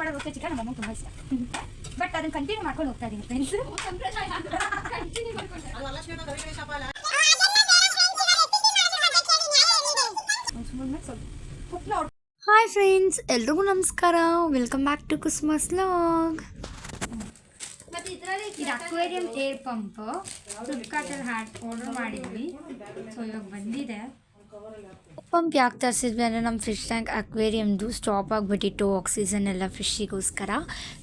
ಮಾಡೋದು ರೊಟ್ಟಿ ಚಿಕನ್ ನಮ್ಮ ತುಂಬ ಇಷ್ಟ. ಬಟ್ ಅದನ್ನ ಕಂಟಿನ್ಯೂ ಮಾಡ್ಕೊಂಡು ಹೋಗ್ತಾ ಇದೀನಿ ಫ್ರೆಂಡ್ಸ್ ಹಾಯ್ ಫ್ರೆಂಡ್ಸ್ ಎಲ್ರಿಗೂ ನಮಸ್ಕಾರ. Welcome back to Christmas log ಇದು ಅಕ್ವೇರಿಯಂ ಏರ್ ಪಂಪ್ ಫ್ಲಿಪ್ಕಾರ್ಟಲ್ಲಿ ಹಾಟ್ ಆರ್ಡರ್ ಮಾಡಿದ್ವಿ. ಸೊ ಇವಾಗ ಬಂದಿದೆ. ಪಂಪ್ ಯಾಕೆ ತರಿಸಿದ್ವಿ ಅಂದರೆ ನಮ್ಮ ಫಿಶ್ ಟ್ಯಾಂಕ್ ಅಕ್ವೇರಿಯಮ್ದು ಸ್ಟಾಪ್ ಆಗಿಬಿಟ್ಟಿತ್ತು ಆಕ್ಸಿಜನ್ ಎಲ್ಲ ಫಿಶ್ಶಿಗೋಸ್ಕರ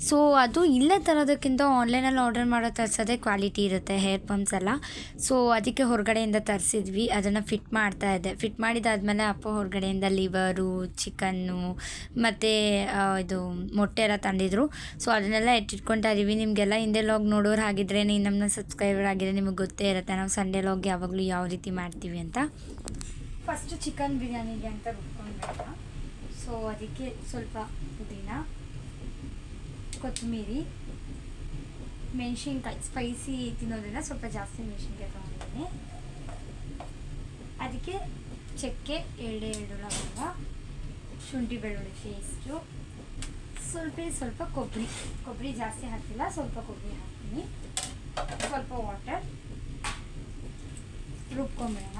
ಸೊ ಅದು ಇಲ್ಲೇ ತರೋದಕ್ಕಿಂತ ಆನ್ಲೈನಲ್ಲಿ ಆರ್ಡರ್ ಮಾಡೋ ತರಿಸೋದೇ ಕ್ವಾಲಿಟಿ ಇರುತ್ತೆ ಹೇರ್ ಪಂಪ್ಸ್ ಎಲ್ಲ. ಸೊ ಅದಕ್ಕೆ ಹೊರಗಡೆಯಿಂದ ತರಿಸಿದ್ವಿ, ಅದನ್ನು ಫಿಟ್ ಮಾಡ್ತಾ ಇದ್ದೆ. ಫಿಟ್ ಮಾಡಿದಾದಮೇಲೆ ಅಪ್ಪ ಹೊರಗಡೆಯಿಂದ ಲಿವರು ಚಿಕನ್ನು ಮತ್ತು ಇದು ಮೊಟ್ಟೆ ಎಲ್ಲ ತಂದಿದ್ರು. ಸೊ ಅದನ್ನೆಲ್ಲ ಎತ್ತಿಟ್ಕೊತಾ ಇದೀವಿ. ನಿಮಗೆಲ್ಲ ಹಿಂದೆ ಲಾಗ್ ನೋಡೋರು ಹಾಗಿದ್ರೆ ನೀವು ನಮ್ಮನ್ನ ಸಬ್ಸ್ಕ್ರೈಬರ್ ಆಗಿದ್ರೆ ನಿಮಗೆ ಗೊತ್ತೇ ಇರುತ್ತೆ, ನಾವು ಸಂಡೇ ಲಾಗ್ ಯಾವಾಗಲೂ ಯಾವ ರೀತಿ ಮಾಡ್ತೀವಿ ಅಂತ. ಫಸ್ಟ್ ಚಿಕನ್ ಬಿರಿಯಾನಿಗೆ ಅಂತ ರುಬ್ಕೊಂಡ್ಬೇಕ ಸೊ ಅದಕ್ಕೆ ಸ್ವಲ್ಪ ಪುದೀನ, ಕೊತ್ತಂಬರಿ, ಮೆಣಸಿನ್ಕಾಯಿ ಸ್ಪೈಸಿ ತಿನ್ನೋದ್ರಿಂದ ಸ್ವಲ್ಪ ಜಾಸ್ತಿ ಮೆಣಸಿನ್ಕಾಯಿ ತೊಗೊಂಡಿದ್ದೀನಿ. ಅದಕ್ಕೆ ಚಕ್ಕೆ ಎಳ್ಳೆ ಎರಡು ಲವಂಗ, ಶುಂಠಿ, ಬೆಳ್ಳುಳ್ಳಿ ಪೇಸ್ಟು ಸ್ವಲ್ಪ ಸ್ವಲ್ಪ ಕೊಬ್ಬರಿ. ಕೊಬ್ಬರಿ ಜಾಸ್ತಿ ಹಾಕಿಲ್ಲ, ಸ್ವಲ್ಪ ಕೊಬ್ಬರಿ ಹಾಕ್ತೀನಿ. ಸ್ವಲ್ಪ ವಾಟರ್ ರುಬ್ಕೊಂಬಿಡೋಣ.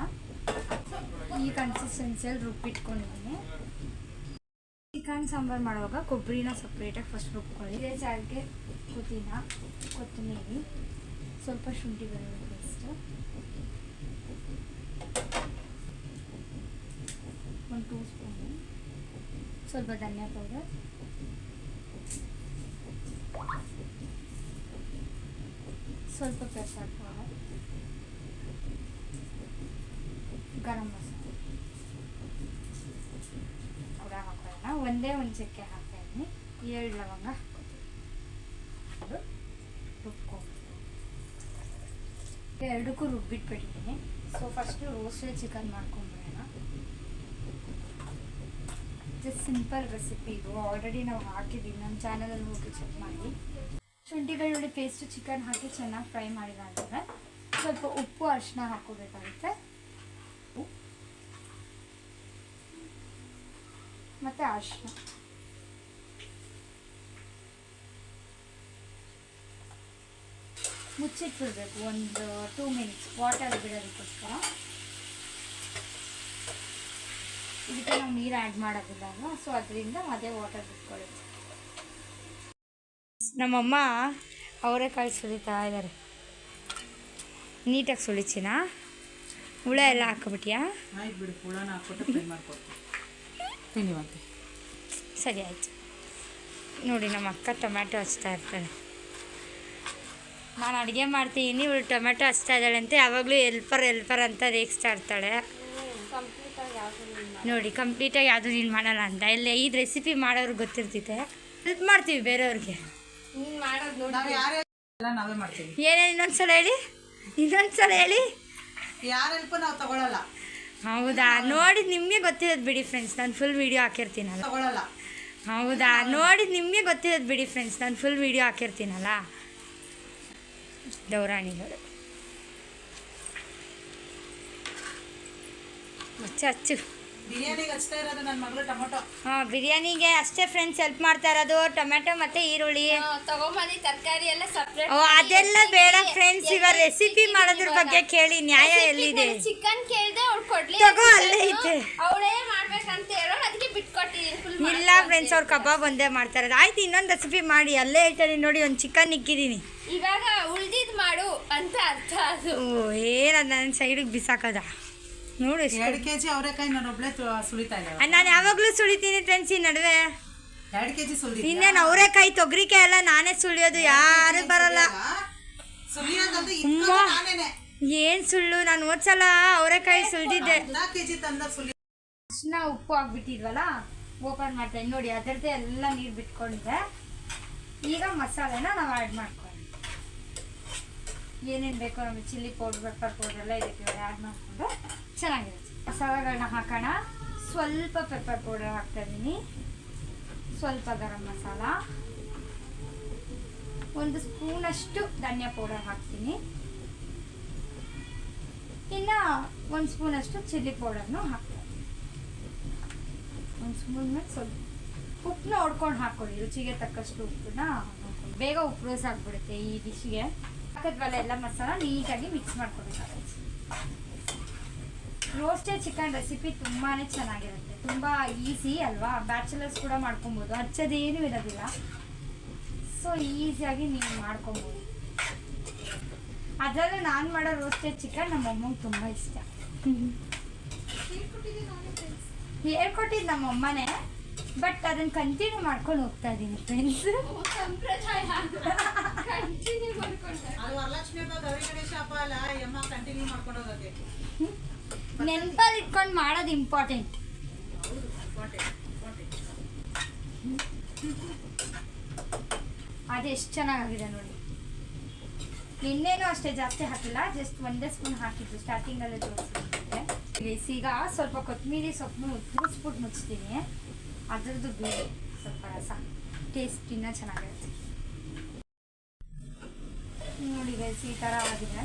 ಈ ಕನ್ಸಿಸ್ಟೆನ್ಸಿಯಲ್ಲಿ ರುಬ್ಬಿಟ್ಕೊಂಡಿದ್ದೀನಿ ಚಿಕನ್ ಸಾಂಬಾರು ಮಾಡುವಾಗ ಕೊಬ್ಬರಿನ ಸಪ್ರೇಟಾಗಿ ಫಸ್ಟ್ ರುಬ್ಕೊಳ್ಳಿ ಇದೇ ಜಾಗಕ್ಕೆ ಪುದೀನ, ಕೊತ್ತಂಬರಿ, ಸ್ವಲ್ಪ ಶುಂಠಿ ಬೆಳ್ಳುಳ್ಳಿ ಪೇಸ್ಟು ಒಂದು ಟೂ ಸ್ಪೂನು ಸ್ವಲ್ಪ ಧನಿಯಾ ಪೌಡರ್ ಸ್ವಲ್ಪ ಪೆಪ್ಪರ್ ಪೌಡರ್ ಗರಂ ಮಸಾಲೆ ಕೂಡ ಹಾಕೋಣ ಒಂದೇ ಒಂದು ಚಕ್ಕೆ ಹಾಕ್ತಾ ಇದ್ದೀನಿ. ಏಳು ಲವಂಗ ರುಬ್ಕೊ ಎರಡಕ್ಕೂ ರುಬ್ಬಿಟ್ಬಿಟ್ಟಿದ್ದೀನಿ. ಸೊ ಫಸ್ಟು ರೋಸ್ಟೆಡ್ ಚಿಕನ್ ಮಾಡ್ಕೊಂಡ್ಬಿಡೋಣ ಜಸ್ಟ್ ಸಿಂಪಲ್ ರೆಸಿಪಿ ಇದು ಆಲ್ರೆಡಿ ನಾವು ಹಾಕಿದ್ದೀವಿ. ನಮ್ಮ ಚಾನಲಲ್ಲಿ ಹೋಗಿ ಚೆಕ್ ಮಾಡಿ. ಶುಂಠಿ ಬೆಳ್ಳುಳ್ಳಿ ಪೇಸ್ಟು ಚಿಕನ್ ಹಾಕಿ ಚೆನ್ನಾಗಿ ಫ್ರೈ ಮಾಡಿದಾದ್ಮೇಲೆ ಸ್ವಲ್ಪ ಉಪ್ಪು ಅರಿಶಿನ ಹಾಕೋಬೇಕಾಗುತ್ತೆ ಮತ್ತೆ ಅರಿಶಿನ. ಮುಚ್ಚಿಟ್ಬಿಡ್ಬೇಕು, ಒಂದು ಟೂ ಮಿನಿಟ್ಸ್ ವಾಟರ್ ಬಿಡೋದಕ್ಕೋಸ್ಕರ. ಇದಕ್ಕೆ ನಾವು ನೀರು ಆ್ಯಡ್ ಮಾಡೋದಿಲ್ಲ ಸೊ ಅದರಿಂದ ಅದೇ ವಾಟರ್ ಬಿಟ್ಕೊಳ್ಳುತ್ತೆ. ನಮ್ಮಮ್ಮ ಅವರೆಕಾಳು ಸುಳಿತಾ ಇದ್ದಾರೆ. ನೀಟಾಗಿ ಸುಳಿಚಿನ ಹುಳ ಎಲ್ಲ ಹಾಕ್ಬಿಟ್ಯಾ? ತಿನ್ನಿವಂತೆ ಸರಿ ಆಯಿತು. ನೋಡಿ ನಮ್ಮ ಅಕ್ಕ ಟೊಮ್ಯಾಟೊ ಹಚ್ತಾ ಇರ್ತಾಳೆ. ನಾನು ಅಡುಗೆ ಮಾಡ್ತೀನಿ ಇವಳು ಟೊಮೆಟೊ ಹಚ್ತಾ ಇದ್ದಾಳೆ ಅಂತ ಯಾವಾಗಲೂ ಎಲ್ಪರ್ ಎಲ್ಪರ್ ಅಂತ ರೇಗಿಸ್ತಾ ಇರ್ತಾಳೆ. ನೋಡಿ ಕಂಪ್ಲೀಟಾಗಿ ಯಾವುದು ನೀನು ಮಾಡಲ್ಲ ಅಂತ. ಇಲ್ಲ ಈ ರೆಸಿಪಿ ಮಾಡೋರು ಗೊತ್ತಿರ್ತೈತೆ. ಹೆಲ್ಪ್ ಮಾಡ್ತೀವಿ ಬೇರೆಯವ್ರಿಗೆ. ನಾವು ಯಾರೇ ನಾವೇ ಮಾಡ್ತೀವಿ. ಏನೇನು ಇನ್ನೊಂದ್ಸಲ ಹೇಳಿ? ಇನ್ನೊಂದ್ಸಲ ಹೇಳಿ? ಯಾರು ಹೆಲ್ಪ್ ನಾವು ತಗೊಳಲ್ಲ. ಹೌದಾ? ನೋಡಿ ನಿಮಗೆ ಗೊತ್ತಿರೋದು ಬಿಡಿ ಫ್ರೆಂಡ್ಸ್ ನಾನು ಫುಲ್ ವೀಡಿಯೋ ಹಾಕಿರ್ತೀನಲ್ಲ. ಹೌದಾ? ನೋಡಿ ನಿಮಗೆ ಗೊತ್ತಿರೋದು ಬಿಡಿ ಫ್ರೆಂಡ್ಸ್ ನಾನು ಫುಲ್ ವೀಡಿಯೋ ಹಾಕಿರ್ತೀನಲ್ಲ. ದೌರಾಣಿಗಳು ಹಚ್ಚು ಹಚ್ಚು ಬಿರಿಯಾನಿಗೆ ಹಚ್ತಾ ಇರೋದು ನನ್ನ ಮಗಳು ಟೊಮೊಟೊ. ಹಾಂ ಬಿರಿಯಾನಿಗೆ ಅಷ್ಟೇ ಫ್ರೆಂಡ್ಸ್ ಹೆಲ್ಪ್ ಮಾಡ್ತಾ ಇರೋದು ಟೊಮೆಟೊ ಮತ್ತು ಈರುಳ್ಳಿ. ತಗೊಂಬಂದು ತರಕಾರಿ ಎಲ್ಲ ಸಪ್ರೇಟ್ ಓ ಅದೆಲ್ಲ ಬೇಡ ಫ್ರೆಂಡ್ಸ್ ಇವಾಗ ರೆಸಿಪಿ ಮಾಡೋದ್ರ ಬಗ್ಗೆ ಕೇಳಿ ನ್ಯಾಯ ಎಲ್ಲಿದೆ? ಚಿಕನ್ ಕೇಳ್ದೆ ಅವ್ಳು ಕೊಡ್ಲಿ ತಗೋ ಅಲ್ಲೇ ಐತೆ ಅವಳೇ ಮಾಡ್ಬೇಕಂತ ಹೇಳೋಳು ಅದಕ್ಕೆ ಬಿಟ್ಕೊಟ್ಟಿದ್ದೀನಿ ಇಲ್ಲ ಫ್ರೆಂಡ್ಸ್ ಅವ್ರು ಕಬಾಬ್ ಒಂದೇ ಮಾಡ್ತಾ ಇರೋದು. ಆಯ್ತು ಇನ್ನೊಂದು ರೆಸಿಪಿ ಮಾಡಿ ಅಲ್ಲೇ ಹೇಳ್ತಾರೆ ನೋಡಿ ಒಂದು ಚಿಕನ್ ಇಕ್ಕಿದ್ದೀನಿ ಇವಾಗ ಉಳ್ದಿದ್ ಮಾಡು ಅಂತ ಅರ್ಥ ಅದು. ಏನದು ನನ್ನ ಸೈಡಿಗೆ ಬಿಸಾಕದ? ನೋಡು ಎರಡು ಕೆ ಜಿ ಅವರೆಕಾಯಿ ನಾನು ಒಬ್ಳೆ ಸುಳಿತಾ ಇದ್ದಾಳೆ ನಾನು ಯಾವಾಗಲೂ ಸುಳಿತೀನಿ ಫ್ರೆಂಡ್ಸ್ ಈ ನಡುವೆ. ಎರಡು ಕೆ ಜಿ ಸುಳಿ ಇನ್ನೇನು ಅವರೆಕಾಯಿ ತೊಗರಿಕಾಯಿ ಎಲ್ಲ ನಾನೇ ಸುಳಿಯೋದು ಯಾರು ಬರಲ್ಲ. ಏನ್ ಸುಳ್ಳು? ನಾನು ಓದ್ಸಲ ಅವರೆಕಾಯಿ ಸುಳಿದಿದ್ದೆ ಅರ್ಶಿನ ಉಪ್ಪು ಹಾಕ್ಬಿಟ್ಟಿದ್ವಲ್ಲ ಓಪನ್ ಮಾಡ್ತಾ. ನೋಡಿ ಅದರದ್ದೇ ಎಲ್ಲ ನೀರು ಬಿಟ್ಕೊಂಡಿದೆ ಈಗ ಮಸಾಲೆನ ನಾವು ಆ್ಯಡ್ ಮಾಡ್ಕೊಳ್ಳಿ. ಏನೇನು ಬೇಕೋ ನಮಗೆ ಚಿಲ್ಲಿ ಪೌಡ್ರ್ ಪೆಪ್ಪರ್ ಪೌಡ್ರ್ ಎಲ್ಲ ಇದಕ್ಕೆ ಆ್ಯಡ್ ಮಾಡಿಕೊಂಡು ಚೆನ್ನಾಗಿರುತ್ತೆ. ಮಸಾಲೆಗಳನ್ನ ಹಾಕೋಣ. ಸ್ವಲ್ಪ ಪೆಪ್ಪರ್ ಪೌಡರ್ ಹಾಕ್ತಾ ಇದ್ದೀನಿ. ಸ್ವಲ್ಪ ಗರಂ ಮಸಾಲ. ಒಂದು ಸ್ಪೂನಷ್ಟು ಧನಿಯಾ ಪೌಡರ್ ಹಾಕ್ತೀನಿ. ಇನ್ನು ಒಂದು ಸ್ಪೂನಷ್ಟು ಚಿಲ್ಲಿ ಪೌಡರ್ನು ಹಾಕ್ತೀನಿ. ಒಂದು ಸ್ಪೂನ್ ಮೇಲೆ ಸ್ವಲ್ಪ ಉಪ್ಪನ್ನ ಹೊಡ್ಕೊಂಡು ಹಾಕ್ಕೊಳ್ಳಿ ರುಚಿಗೆ ತಕ್ಕಷ್ಟು ಉಪ್ಪನ್ನ ಹಾಕೊಂಡು ಬೇಗ ಉಪ್ಪು ರೋಸ್ ಆಗ್ಬಿಡುತ್ತೆ ಈ ಡಿಶ್ಗೆ ಹಾಕಿದ್ವಲ್ಲ ಎಲ್ಲ ಮಸಾಲ ನೀಟಾಗಿ ಮಿಕ್ಸ್ ಮಾಡ್ಕೊಬೇಕಾಗುತ್ತೆ. ರೋಸ್ಟೆಡ್ ಚಿಕನ್ ರೆಸಿಪಿ ತುಂಬಾ ಚೆನ್ನಾಗಿರುತ್ತೆ. ತುಂಬ ಈಸಿ ಅಲ್ವಾ? ಬ್ಯಾಚುಲರ್ಸ್ ಕೂಡ ಮಾಡ್ಕೊಬೋದು. ಹಚ್ಚೋದೇನೂ ಇರೋದಿಲ್ಲ. ಸೊ ಈಸಿಯಾಗಿ ನೀವು ಮಾಡ್ಕೊಬೋದು. ಅದರಲ್ಲೂ ನಾನು ಮಾಡೋ ರೋಸ್ಟೆಡ್ ಚಿಕನ್ ನಮ್ಮ ಅಮ್ಮಂಗೆ ತುಂಬ ಇಷ್ಟ. ಹೇಳ್ಕೊಟ್ಟಿದ್ದು ನಮ್ಮ ಅಮ್ಮನೇ ಬಟ್ ಅದನ್ನ ಕಂಟಿನ್ಯೂ ಮಾಡ್ಕೊಂಡು ಹೋಗ್ತಾ ಇದ್ದೀನಿ ಫ್ರೆಂಡ್ಸ್ ಸಂಪ್ರದಾಯ. ಕಂಟಿನ್ಯೂ ಮಾಡ್ಕೊಂಡ್ರೆ ಅದು ವರಲಕ್ಷ್ಮಿ ಹಬ್ಬ ಗೌರಿ ಗಣೇಶ ಹಬ್ಬ ಅಲ್ಲ ಯಮ್ಮ ಕಂಟಿನ್ಯೂ ಮಾಡ್ಕೊಂಡು ನೆನಪಲ್ಲಿ ಇಟ್ಕೊಂಡು ಮಾಡೋದು ಇಂಪಾರ್ಟೆಂಟ್ ಅದೆಷ್ಟು ಚೆನ್ನಾಗಿದೆ ನೋಡಿ. ನಿನ್ನೆನೂ ಅಷ್ಟೇ ಜಾಸ್ತಿ ಹಾಕಿಲ್ಲ ಜಸ್ಟ್ ಒಂದೇ ಸ್ಪೂನ್ ಹಾಕಿದ್ದು ಸ್ಟಾರ್ಟಿಂಗಲ್ಲೇ ತೋರಿಸಿದ್ದೆ. ಈಗ ಸ್ವಲ್ಪ ಕೊತ್ತಂಬರಿ ಸೊಪ್ಪು ಉದ್ರಿಸ್ಬಿಟ್ಟು ಮುಚ್ತೀನಿ. ಅದರದ್ದು ಬೇರೆ, ಸ್ವಲ್ಪ ರಸ. ಟೇಸ್ಟ್ ಇನ್ನೂ ಚೆನ್ನಾಗಿರುತ್ತೆ. ನೋಡಿ ಗೈಸ್ ಈ ಥರ ಆಗಿದೆ.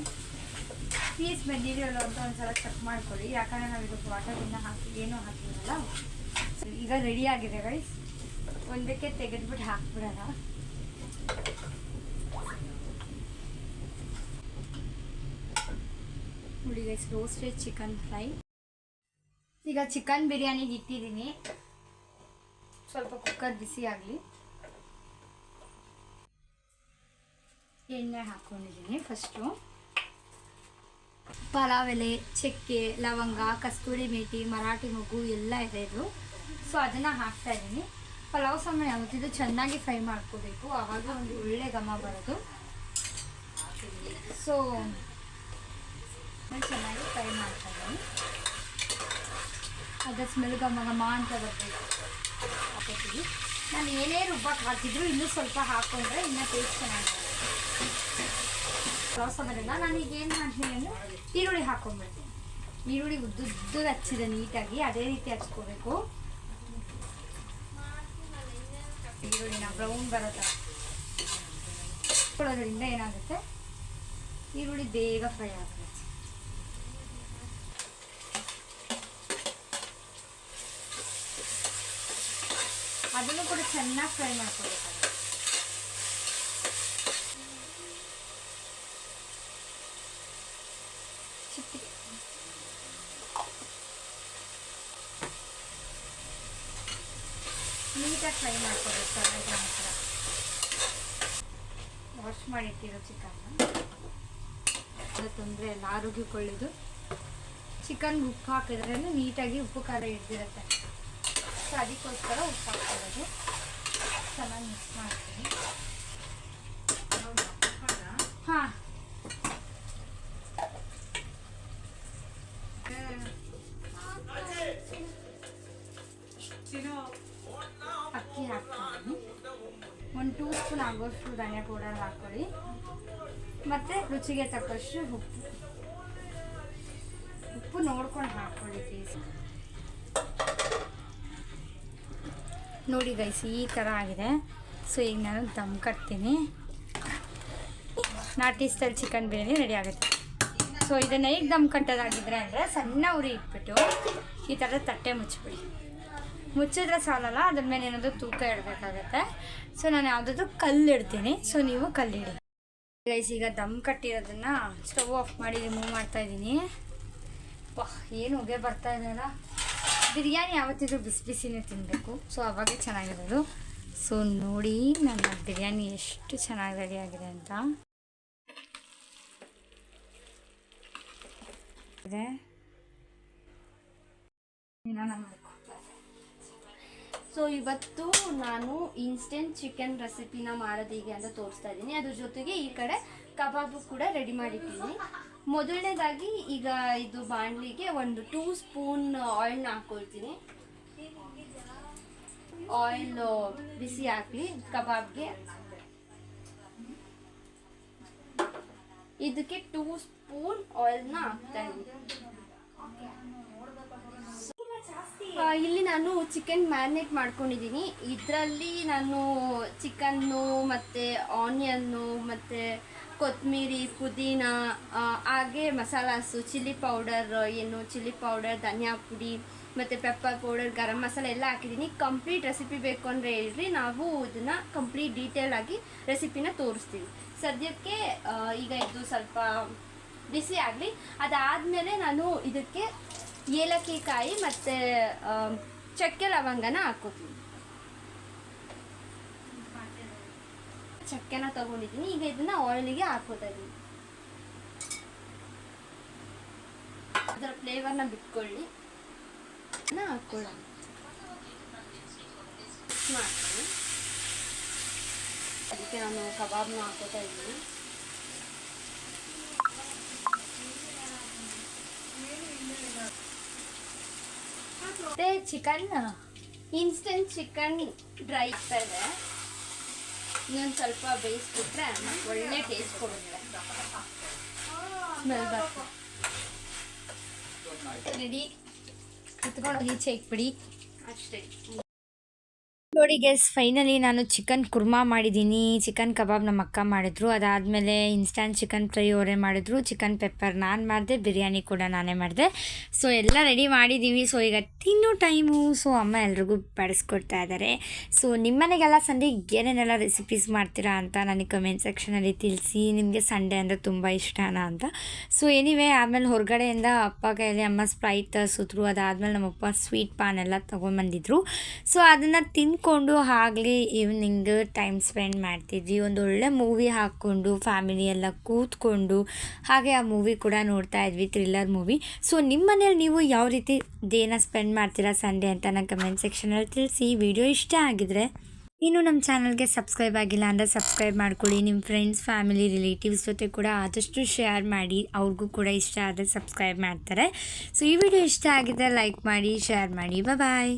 ಪೀಸ್ ಬಂದಿದೆಯಲ್ಲ ಅಂತ ಒಂದ್ಸಲ ಚೆಕ್ ಮಾಡ್ಕೊಳ್ಳಿ. ಯಾಕಂದ್ರೆ ನಾವು ಇದಕ್ಕೆ ವಾಟರಿಂದ ಹಾಕಿ, ಏನೂ ಹಾಕಿರಲ್ಲ. ಈಗ ರೆಡಿ ಆಗಿದೆ ಗೈಸ್ ಒಂದಕ್ಕೆ ತೆಗೆದ್ಬಿಟ್ಟು ಹಾಕ್ಬಿಡೋಣ. ನೋಡಿ ಗೈಸ್ ರೋಸ್ಟೆಡ್ ಚಿಕನ್ ಫ್ರೈ ಈಗ ಚಿಕನ್ ಬಿರಿಯಾನಿಗೆ ಇಟ್ಟಿದ್ದೀನಿ. ಸ್ವಲ್ಪ ಕುಕ್ಕರ್ ಬಿಸಿ ಆಗಲಿ. ಎಣ್ಣೆ ಹಾಕ್ಕೊಂಡಿದ್ದೀನಿ ಫಸ್ಟು ಪಲಾವ್ ಎಲೆ ಚಕ್ಕೆ, ಲವಂಗ, ಕಸ್ತೂರಿ ಮೇಟಿ ಮರಾಠಿ ಮಗು ಎಲ್ಲ ಇದೆ ಇದು. ಸೊ ಅದನ್ನು ಹಾಕ್ತಾ ಇದ್ದೀನಿ ಪಲಾವ್ ಸಾಮಾನು ಯಾವತ್ತಿದ್ದು ಚೆನ್ನಾಗಿ ಫ್ರೈ ಮಾಡ್ಕೋಬೇಕು. ಆವಾಗ ಒಂದು ಒಳ್ಳೆ ಘಮ ಬರೋದು. ಸೊ ನಾನು ಚೆನ್ನಾಗಿ ಫ್ರೈ ಮಾಡ್ತಾ ಇದ್ದೀನಿ ಅದರ ಸ್ಮೆಲ್ ಘಮ ಘಮ ಅಂತ ಬರಬೇಕು. ಹಾಕೋತೀವಿ. ನಾನು ಏನೇ ರುಬ್ಬಕ್ಕೆ ಹಾಕಿದ್ರು ಇನ್ನೂ ಸ್ವಲ್ಪ ಹಾಕ್ಕೊಂಡ್ರೆ ಇನ್ನೂ ಟೇಸ್ಟ್ ಚೆನ್ನಾಗಿರುತ್ತೆ. ಪ್ರವಾಸ ಬರಲ್ಲ ನಾನು ಏನು ಮಾಡ್ತೀನಿ ಅಂದರೆ ಈರುಳ್ಳಿ ಹಾಕೊಂಡ್ಬಿಡ್ತೀನಿ. ಈರುಳ್ಳಿ ಉದ್ದುದ್ದು ಹಚ್ಚಿದೆ ನೀಟಾಗಿ, ಅದೇ ರೀತಿ ಹಚ್ಕೋಬೇಕು. ಈರುಳ್ಳಿನ ಬ್ರೌನ್ ಬರೋ ಥರ ಹಾಕೊಳ್ಳೋದ್ರಿಂದ ಏನಾಗುತ್ತೆ? ಈರುಳ್ಳಿ ಬೇಗ ಫ್ರೈ ಆಗುತ್ತೆ. ಅದನ್ನು ಕೂಡ ಚೆನ್ನಾಗಿ ಫ್ರೈ ಮಾಡ್ಕೋಬೇಕಾಗುತ್ತೆ ಚಿಟ್ಟಿಗೆ ನೀಟಾಗಿ ಫ್ರೈ ಮಾಡ್ಕೋಬೇಕು ಟೊಮೆಟೊ ನಂತರ ವಾಶ್ ಚಿಕನ್ ಚಿಕನ್ನ. ಅದು ತೊಂದರೆ ಇಲ್ಲ ಆರೋಗ್ಯಕ್ಕೆ ಒಳ್ಳೆಯದು ಚಿಕನ್ ಉಪ್ಪು ಹಾಕಿದ್ರೇ ನೀಟಾಗಿ ಉಪ್ಪು ಖಾರ ಹಿಡ್ದಿರುತ್ತೆ. ಸೊ ಅದಕ್ಕೋಸ್ಕರ ಉಪ್ಪು ಹಾಕ್ತಿರೋದು. ಚೆನ್ನಾಗಿ ಮಿಕ್ಸ್ ಮಾಡ್ತೀನಿ. ಹಾಂ. ಅಕ್ಕಿ ಹಾಕ್ತೀನಿ. ಒಂದು ಟೂ ಸ್ಪೂನ್ ಆಗೋಷ್ಟು ಧನಿಯಾ ಪೌಡರ್ ಹಾಕ್ಕೊಳ್ಳಿ. ಮತ್ತು ರುಚಿಗೆ ತಕ್ಕಷ್ಟು ಉಪ್ಪು. ಉಪ್ಪು ನೋಡ್ಕೊಂಡು ಹಾಕ್ಕೊಳ್ಳಿ ಪ್ಲೀಸ್ ನೋಡಿ ಗೈಸಿ ಈ ಥರ ಆಗಿದೆ. ಸೊ ಈಗ ನಾನು ದಮ್ ಕಟ್ತೀನಿ. ನಾಟಿ ಸ್ಟೈಲ್ ಚಿಕನ್ ಬಿರಿಯಾನಿ ರೆಡಿ ಆಗುತ್ತೆ. ಸೊ ಇದನ್ನು ಹೇಗೆ ದಮ್ ಕಟ್ಟೋದಾಗಿದ್ರೆ ಅಂದರೆ ಸಣ್ಣ ಉರಿ ಇಟ್ಬಿಟ್ಟು ಈ ಥರ ತಟ್ಟೆ ಮುಚ್ಚಿಬಿಡಿ ಮುಚ್ಚಿದ್ರೆ ಸಾಲಲ್ಲ, ಅದ್ರ ಮೇಲೆ ಏನಾದರೂ ತೂಕ ಇಡಬೇಕಾಗತ್ತೆ. ಸೊ ನಾನು ಯಾವುದಾದ್ರು ಕಲ್ಲು ಇಡ್ತೀನಿ. ಸೊ ನೀವು ಕಲ್ಲಿಡಿ ಗೈಸ್ ಈಗ ದಮ್ ಕಟ್ಟಿರೋದನ್ನ ಸ್ಟವ್ ಆಫ್ ಮಾಡಿ ರಿಮೂವ್ ಮಾಡ್ತಾ ಇದ್ದೀನಿ. ವಾಹ್, ಏನು ಹೊಗೆ ಬರ್ತಾ ಇದೆಯಲ್ಲ ಬಿರಿಯಾನಿ ಯಾವತ್ತಿದ್ರೂ ಬಿಸಿ ಬಿಸಿನೇ ತಿನ್ನಬೇಕು ಸೊ ಅವಾಗೇ ಚೆನ್ನಾಗಿರೋದು. ಸೊ ನೋಡಿ ನನ್ನ ಬಿರಿಯಾನಿ ಎಷ್ಟು ಚೆನ್ನಾಗಿ ರೆಡಿ ಆಗಿದೆ ಅಂತ. ಇದೆ. ಸೊ ಇವತ್ತು ನಾನು ಇನ್ಸ್ಟೆಂಟ್ ಚಿಕನ್ ರೆಸಿಪಿನ ಮಾಡೋದು ಹೇಗೆ ಅಂತ ತೋರಿಸ್ತಾ ಇದ್ದೀನಿ. ಅದ್ರ ಜೊತೆಗೆ ಈ ಕಡೆ ಕಬಾಬು ಕೂಡ ರೆಡಿ ಮಾಡಿದ್ದೀನಿ ಮೊದಲನೇದಾಗಿ ಈಗ ಇದು ಬಾಣಲಿಗೆ ಒಂದು ಟೂ ಸ್ಪೂನ್ ಆಯಿಲ್ನ ಹಾಕ್ಕೊಳ್ತೀನಿ ಆಯಿಲ್ ಬಿಸಿ ಹಾಕಲಿ ಕಬಾಬ್ಗೆ. ಇದಕ್ಕೆ ಟೂ ಸ್ಪೂನ್ ಆಯಿಲ್ನ ಹಾಕ್ತಾ ಇದ್ದೀನಿ. ಇಲ್ಲಿ ನಾನು ಚಿಕನ್ ಮ್ಯಾರಿನೇಟ್ ಮಾಡ್ಕೊಂಡಿದ್ದೀನಿ. ಇದರಲ್ಲಿ ನಾನು ಚಿಕನ್ನು ಮತ್ತು ಆನಿಯನ್ನು ಮತ್ತು ಕೊತ್ತಂಬರಿ ಪುದೀನ ಹಾಗೆ ಮಸಾಲಾಸು ಚಿಲ್ಲಿ ಪೌಡರ್ ಏನು ಚಿಲ್ಲಿ ಪೌಡರ್ ಧನಿಯಾ ಪುಡಿ ಮತ್ತು ಪೆಪ್ಪರ್ ಪೌಡರ್ ಗರಂ ಮಸಾಲೆ ಎಲ್ಲ ಹಾಕಿದ್ದೀನಿ. ಕಂಪ್ಲೀಟ್ ರೆಸಿಪಿ ಬೇಕು ಅಂದರೆ ಹೇಳ್ರಿ ನಾವು ಇದನ್ನು ಕಂಪ್ಲೀಟ್ ಡೀಟೇಲ್ ಆಗಿ ರೆಸಿಪಿನ ತೋರಿಸ್ತೀವಿ. ಸದ್ಯಕ್ಕೆ ಈಗ ಇದು ಸ್ವಲ್ಪ ಬಿಸಿ ಆಗಲಿ. ಅದಾದಮೇಲೆ ನಾನು ಇದಕ್ಕೆ ಏಲಕ್ಕಿ ಕಾಯಿ ಮತ್ತು ಚಕ್ಕೆ ಲವಂಗನ ಹಾಕೋತೀನಿ. ಚಕ್ಕೆನ ತಗೊಂಡಿದ್ದೀನಿ. ಈಗ ಇದನ್ನ ಆಯಿಲಿಗೆ ಹಾಕೋತಾ ಅದರ ಫ್ಲೇವರ್ನ ಬಿಟ್ಕೊಳ್ಳಿ. ಹಾಕೊಳ್ಳಿ ಮಾಡ್ತೀನಿ. ಅದಕ್ಕೆ ನಾನು ಕಬಾಬ್ನ ಹಾಕೋತಾ ಇದ್ದೀನಿ. ಮತ್ತೆ ಚಿಕನ್ ಇನ್ಸ್ಟೆಂಟ್ ಚಿಕನ್ ಡ್ರೈ ಇದೆ ಇನ್ನೊಂದು ಸ್ವಲ್ಪ ಬೇಯಿಸ್ಬಿಟ್ರೆ ಒಳ್ಳೆ ಟೇಸ್ಟ್ ಕೊಡುತ್ತೆ. ಸ್ಮೆಲ್ ಬರ್ತದೆ ರೆಡಿ ಕುತ್ಕೊಂಡು ಈಚೆ ಇಕ್ಬಿಡಿ ಅಷ್ಟೇ. ನೋಡಿ ಗೆಸ್ ಫೈನಲಿ ನಾನು ಚಿಕನ್ ಕುರ್ಮಾ ಮಾಡಿದ್ದೀನಿ. ಚಿಕನ್ ಕಬಾಬ್ ನಮ್ಮ ಅಕ್ಕ ಮಾಡಿದ್ರು. ಅದಾದಮೇಲೆ ಇನ್ಸ್ಟ್ಯಾಂಟ್ ಚಿಕನ್ ಫ್ರೈ ಅವರೇ ಮಾಡಿದ್ರು. ಚಿಕನ್ ಪೆಪ್ಪರ್ ನಾನು ಮಾಡಿದೆ, ಬಿರಿಯಾನಿ ಕೂಡ ನಾನೇ ಮಾಡಿದೆ. ಸೊ ಎಲ್ಲ ರೆಡಿ ಮಾಡಿದ್ದೀವಿ ಸೊ ಈಗ ತಿನ್ನೋ ಟೈಮು ಸೊ ಅಮ್ಮ ಎಲ್ರಿಗೂ ಬಡಿಸ್ಕೊಡ್ತಾ ಇದ್ದಾರೆ ಸೊ ನಿಮ್ಮನೆಗೆಲ್ಲ ಸಂಡೆ ಏನೇನೆಲ್ಲ ರೆಸಿಪೀಸ್ ಮಾಡ್ತೀರಾ ಅಂತ ನನಗೆ ಕಮೆಂಟ್ ಸೆಕ್ಷನಲ್ಲಿ ತಿಳಿಸಿ. ನಿಮಗೆ ಸಂಡೆ ಅಂದರೆ ತುಂಬ ಇಷ್ಟನಾ ಅಂತ. ಸೊ ಎನಿವೇ ಆಮೇಲೆ ಹೊರಗಡೆಯಿಂದ ಅಪ್ಪ ಕೈಯಲ್ಲಿ ಅಮ್ಮ ಸ್ಪ್ರೈಟ್ ಸುತ್ತರು ಅದಾದಮೇಲೆ ನಮ್ಮಪ್ಪ ಸ್ವೀಟ್ ಪಾನ್ ಎಲ್ಲ ತೊಗೊಂಬಂದಿದ್ರು. ಸೊ ಅದನ್ನು ತಿಂದ್ಕೊಂಡು ಆಗಲಿ ಈವ್ನಿಂಗ್ ಟೈಮ್ ಸ್ಪೆಂಡ್ ಮಾಡ್ತಿದ್ವಿ. ಒಂದು ಒಳ್ಳೆ ಮೂವಿ ಹಾಕ್ಕೊಂಡು ಫ್ಯಾಮಿಲಿ ಎಲ್ಲ ಕೂತ್ಕೊಂಡು, ಹಾಗೆ ಆ ಮೂವಿ ಕೂಡ ನೋಡ್ತಾ ಇದ್ವಿ ಥ್ರಿಲ್ಲರ್ ಮೂವಿ ಸೊ ನಿಮ್ಮ ಮನೇಲಿ ನೀವು ಯಾವ ರೀತಿ ಡೇನ ಸ್ಪೆಂಡ್ ಮಾಡ್ತೀರಾ ಸಂಡೇ ಅಂತ ನಾನು ಕಮೆಂಟ್ ಸೆಕ್ಷನಲ್ಲಿ ತಿಳಿಸಿ. ವಿಡಿಯೋ ಇಷ್ಟ ಆಗಿದ್ರೆ ಇನ್ನು ನಮ್ಮ ಚಾನಲ್ಗೆ ಸಬ್ಸ್ಕ್ರೈಬ್ ಆಗಿಲ್ಲ ಅಂದರೆ ಸಬ್ಸ್ಕ್ರೈಬ್ ಮಾಡ್ಕೊಳ್ಳಿ. ನಿಮ್ಮ ಫ್ರೆಂಡ್ಸ್ ಫ್ಯಾಮಿಲಿ ರಿಲೇಟಿವ್ಸ್ ಜೊತೆ ಕೂಡ ಆದಷ್ಟು ಶೇರ್ ಮಾಡಿ. ಅವ್ರಿಗೂ ಕೂಡ ಇಷ್ಟ ಆದರೆ ಸಬ್ಸ್ಕ್ರೈಬ್ ಮಾಡ್ತಾರೆ. ಸೊ ಈ ವಿಡಿಯೋ ಇಷ್ಟ ಆಗಿದ್ರೆ ಲೈಕ್ ಮಾಡಿ ಶೇರ್ ಮಾಡಿ. ಬಾಯ್